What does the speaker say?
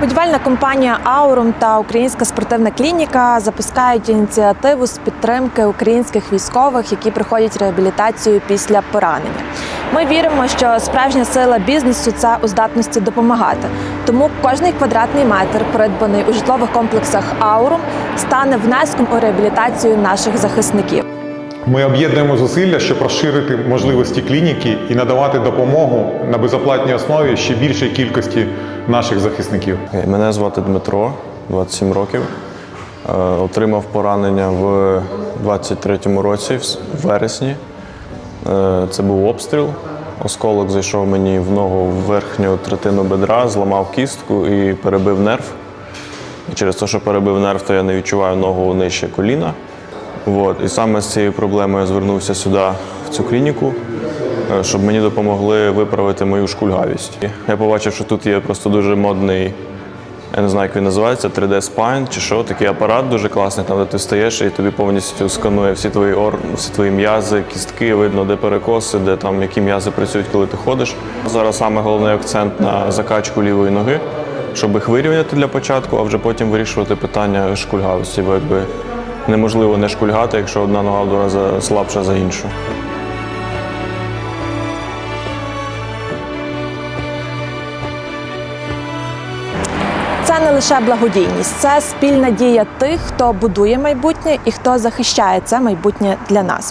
Будівельна компанія Аурум та Українська спортивна клініка запускають ініціативу з підтримки українських військових, які проходять реабілітацію після поранення. Ми віримо, що справжня сила бізнесу це у здатності допомагати. Тому кожний квадратний метр, придбаний у житлових комплексах Аурум, стане внеском у реабілітацію наших захисників. Ми об'єднуємо зусилля, щоб розширити можливості клініки і надавати допомогу на безоплатній основі ще більшій кількості наших захисників. Мене звати Дмитро, 27 років. Е, Отримав поранення в 23-му році, в вересні. Е, Це був обстріл. Осколок зайшов мені в ногу в верхню третину бедра, зламав кістку і перебив нерв. І через те, що перебив нерв, то я не відчуваю ногу нижче коліна. От. І саме з цією проблемою я звернувся сюди, в цю клініку, е, щоб мені допомогли виправити мою шкульгавість. Я побачив, що тут є просто дуже модний, я не знаю, як він називається, 3D Spine чи що, такий апарат дуже класний, там де ти стаєш і тобі повністю сканує всі твої ор, всі твої м'язи, кістки, видно, де перекоси, де там які м'язи працюють, коли ти ходиш. Зараз саме головний акцент на закачку лівої ноги, щоб їх вирівняти для початку, а вже потім вирішувати питання шкульгавості, бо якби неможливо не шкульгати, якщо одна нога в два рази слабша за іншу. Це не лише благодійність, це спільна дія тих, хто будує майбутнє і хто захищає це майбутнє для нас.